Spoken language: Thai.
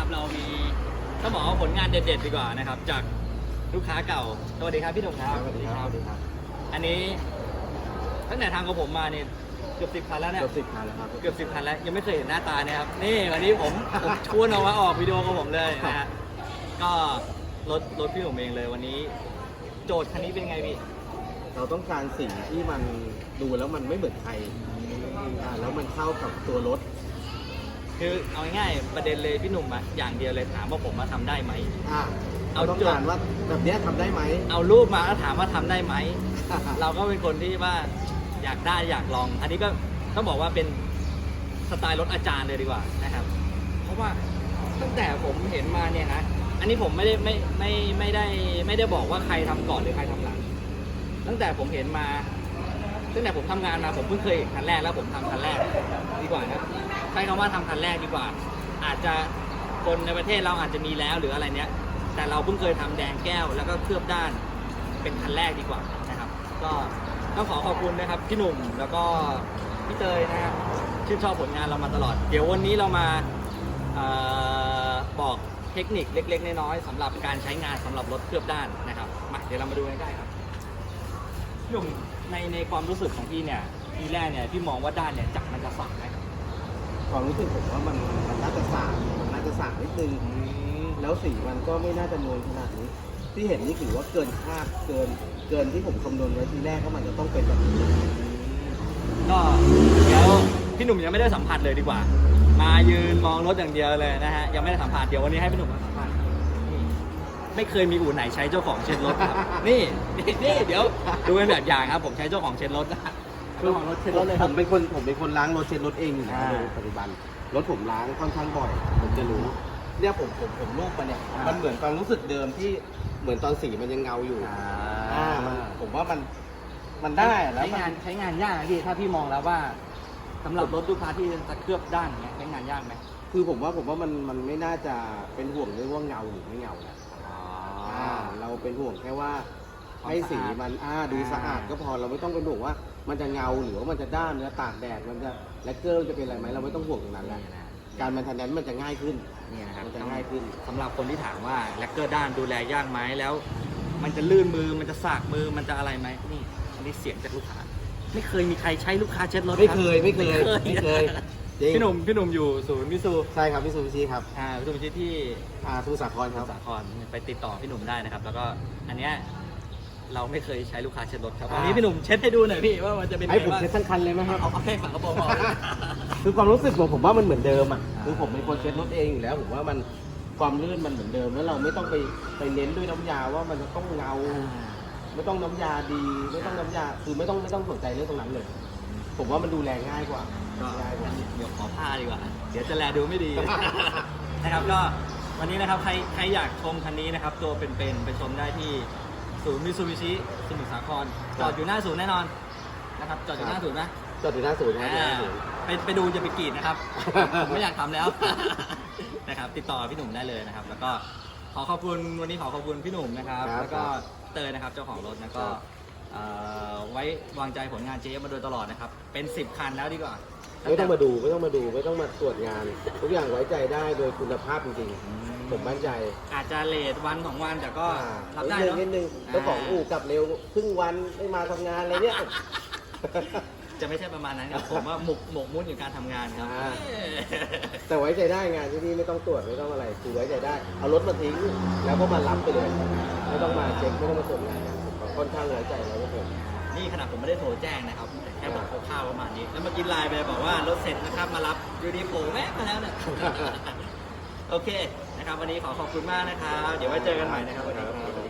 นะครับ เรามีต้องบอกว่าผลงานเด็ดๆดีกว่านะครับ จากลูกค้าเก่า สวัสดีครับพี่หนุ่มครับสวัสดีครับ สวัสดีครับ อันนี้ตั้งแต่ทางกับผมมาเนี่ยเกือบสิบคันแล้วเนี่ย เกือบสิบคันแล้วครับ เกือบสิบคันแล้วยังไม่เคยเห็นหน้าตาเนี่ยครับ นี่วันนี้ผมผมชวนเอามาออกวิดีโอกับผมเลยนะฮะ ก็รถรถพี่หนุ่มเองเลยวันนี้ โจทย์คันนี้เป็นไงพี่ เราต้องการสีที่มันดูแล้วมันไม่เหมือนใครอ่าแล้วมันเข้ากับตัวรถ คือเอาง่ายๆประเด็นเลยพี่หนุ่มอะอย่างเดียวเลยถามว่าผมมาทำได้ไหม อ่าเอาเราต้องการว่าแบบเนี้ยทำได้ไหม เอารูปมาแล้วถามว่าทำได้ไหม เราก็เป็นคนที่ว่าอยากได้อยากลอง อันนี้ก็ต้องบอกว่าเป็นสไตล์รถอาจารย์เลยดีกว่านะครับ เพราะว่าตั้งแต่ผมเห็นมาเนี่ยนะอันนี้ผมไม่ได้ไม่ไม่ไม่ได้ไม่ได้บอกว่าใครทำก่อนหรือใครทำหลัง ตั้งแต่ผมเห็นมา ตั้งแต่ผมทำงานมาผมเพิ่งเคยคันแรกแล้วผมทำคันแรกดีกว่านะใช้คำว่าทำคันแรกดีกว่า อาจจะคนในประเทศเราอาจจะมีแล้วหรืออะไรเนี้ย แต่เราเพิ่งเคยทำแดงแก้วแล้วก็เคลือบด้านเป็นคันแรกดีกว่านะครับ ก็ต้องขอขอบคุณนะครับพี่หนุ่มแล้วก็พี่เตยนะครับชื่นชอบผลงานเรามาตลอด เดี๋ยววันนี้เรามาออบอกเทคนิคเล็ก ๆ น้อยๆสำหรับการใช้งานสำหรับรถเคลือบด้านนะครับมาเดี๋ยวเรามาดูกันใกล้ๆครับ หนุ่มในในความรู้สึกของพี่เนี่ยทีแรกเนี่ยพี่มองว่าด้านเนี่ยจักรมันจะสั่นไหมครับความรู้สึกผมว่ามันมันน่าจะสางมันน่าจะสางนิดนึงแล้วสีมันก็ไม่น่าจะนวลขนาดนี้ ที่เห็นนี่ถือว่าเกินคาดเกิน เกินที่ผมคำนวณไว้ทีแรกว่ามันจะต้องเป็นแบบนี้ก็เดี๋ยวพี่หนุ่มยังไม่ได้สัมผัสเลยดีกว่า มายืนมองรถอย่างเดียวเลยนะฮะยังไม่ได้สัมผัสเดี๋ยววันนี้ให้พี่หนุ่มมาสัมผัสนี่ ไม่เคยมีอู่ไหนใช้เจ้าของเช็ดรถครับ นี่นี่นี่เดี๋ยวดูเป็นแบบอย่างครับผมใช้เจ้าของเช็ดรถนะเจ้าของรถเช็ดรถเลยคผรับมเป็นคนผมเป็นคนล้างรถเช็ดรถเองอยู่แล้วอ่าโดยปัจจุบันรถผมล้างค่อนข้างบ่อย ผมจะรู้เนี่ยผมผมผมรูปมาเนี่ยอ่ามัมันเหมือนความรู้สึกเดิมที่เหมือนตอนสีมันยังเงาอยู่อ่ามันผมว่ามันมันได้อะแล้วใช้มันงานใช้งานยากไหมพี่ถ้าพี่มองแล้วว่าสำหรับรถลูกค้าที่จะเคลือบด้านอย่างเงี้ยใช้งานยากไหม คือผมว่าผมว่ามันมันไม่น่าจะเป็นห่วงเรื่องว่าเงาหรือไม่เงานะอ่า เราเป็นห่วงแค่ว่าความให้สีสะอาดมันอ่าดูอ่าสะอาดก็พอเราไม่ต้องเป็นห่วงว่า มันจะเงาหรือว่ามันจะด้านเนื้อตากแดดมันจะแลกเกอร์จะเป็นอะไรไหมเราไม่ต้องห่วงตรงนั้นแล้วนี่นะการมันทันนั้นมันจะง่ายขึ้น นี่นะครับมันจะง่ายขึ้น สำหรับคนที่ถามว่าแลกเกอร์ด้านดูแลยากไหมแล้ว มันจะลื่นมือมันจะสากมือมันจะอะไรไหมนี่อันนี้เสียงจากลูกค้า ไม่เคยมีใครใช้ลูกค้าเช็ดรถไม่รับเคยไม่เคยไม่เคย จริง พี่หนุ่มพี่หนุ่มอยู่ศูนย์มิซูใช่ครับพี่ซูชิครับอ่าพี่หนุ่มที่ที่อาทูสาครครับ สาครไปติดต่อพี่หนุ่มได้นะครับ แล้วก็อันเนี้ยเราไม่เคยใช้ลูกค้าเช็ดรถครับอ่า วันนี้พี่หนุ่มเช็ดให้ดูหน่อยพี่ว่ามันจะเป็นให้ไงผมบ้างเช็ดทั้งคันเลยไหมครับ เอาเอาแค่ฝากระโปรงพอคือความรู้สึกผมผมว่ามันเหมือนเดิมอะอ่าคือผมเป็นคนเช็ดรถเองอยู่แล้ว ผมว่ามันความลื่นมันเหมือนเดิม แล้วเราไม่ต้องไปไปเน้นด้วยน้ำยาว่ามันจะต้องเงา ไม่ต้องน้ำยาดี ไม่ต้องน้ำยาคือไม่ต้องไม่ต้องสนใจเรื่องตรงนั้นเลย ผมว่ามันดูแลง่ายกว่าก็ง่ายกว่าเดี๋ยวขอผ้าดีกว่า เดี๋ยวจะแลดูไม่ดี นะครับก็วันนี้นะครับใครใครอยากชมคันนี้นะครับ ตัวเป็นๆไปชมได้ที่ศูนย์มิซูบิชิสมุทรสาครจอดอยู่หน้าศูนย์แน่นอนนะครับจอดอยู่หน้าศูนย์นะจอดอยู่หน้าศูนย์นะอ่าหน้าศูนย์ไปไปดูจะไปกรีดนะครับผมไม่อยากทำแล้วนะครับ ติดต่อพี่หนุ่มได้เลยนะครับ แล้วก็ขอขอบคุณวันนี้ขอขอบคุณพี่หนุ่มนะครับ แล้วก็เตยนะครับเจ้าของรถนะก็เอ่อ ไว้วางใจผลงานเจ๊มาโดยตลอดนะครับ เป็น 10 คันแล้วดีกว่าไม่ต้องมาดูไม่ต้องมาดูไม่ต้องมาตรวจงาน ทุกอย่างไว้ใจได้โดยคุณภาพจริงๆผมมั่นใจอาจจะเลทวันสองวันแต่ก็อ่ารับได้นิเนาะนิดนึงเจ้าของอู่กลับเร็วครึ่งวันไม่มาทำงานอะไรเนี่ยจะไม่ใช่ประมาณนั้นครับผมว่าหมกหมกมุ่นอยู่การทำงานครับอ่าแต่ไว้ใจได้งานที่นี่ไม่ต้องตรวจไม่ต้องอะไรคือไว้ใจได้ เอารถมาทิ้งแล้วก็มารับไปเลยไม่ต้องมาเช็คไม่ต้องมาตรวจงานกันผม ค่อนข้างไว้ใจร้อยเปอร์เซ็นต์นี่ขนาดผมไม่ได้โทรแจ้งนะครับแต่แค่บอกคร่าวๆประมาณนี้ แล้วเมื่อกี้ไลน์ไปบอกว่ารถเสร็จนะครับมารับอยู่ดีโผล่แม่มาแล้วเนี่ย โอเคนะครับ วันนี้ขอขอบคุณมากนะครับ เดี๋ยวไว้เจอกันใหม่นะครับวันนี้ครับ